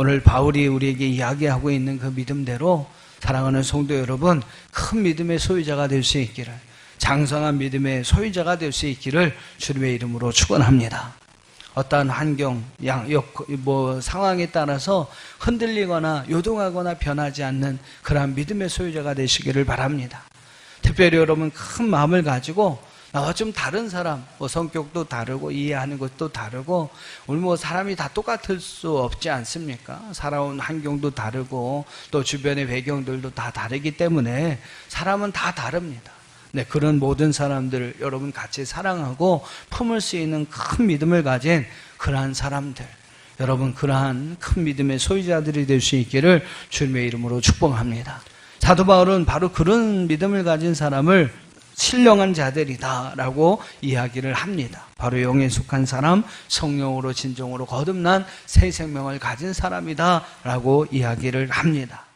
오늘 바울이 우리에게 이야기하고 있는 그 믿음대로 사랑하는 성도 여러분, 큰 믿음의 소유자가 될 수 있기를, 장성한 믿음의 소유자가 될 수 있기를 주님의 이름으로 축원합니다. 어떠한 환경, 양, 역, 뭐 상황에 따라서 흔들리거나 요동하거나 변하지 않는 그러한 믿음의 소유자가 되시기를 바랍니다. 특별히 여러분 큰 마음을 가지고 나와 좀 다른 사람, 뭐 성격도 다르고 이해하는 것도 다르고 오늘 뭐 사람이 다 똑같을 수 없지 않습니까? 살아온 환경도 다르고 또 주변의 배경들도 다 다르기 때문에 사람은 다 다릅니다. 네, 그런 모든 사람들 여러분 같이 사랑하고 품을 수 있는 큰 믿음을 가진 그러한 사람들 여러분 그러한 큰 믿음의 소유자들이 될 수 있기를 주님의 이름으로 축복합니다. 사도 바울은 바로 그런 믿음을 가진 사람을 신령한 자들이다라고 이야기를 합니다. 바로 영에 속한 사람, 성령으로 진정으로 거듭난 새 생명을 가진 사람이다라고 이야기를 합니다.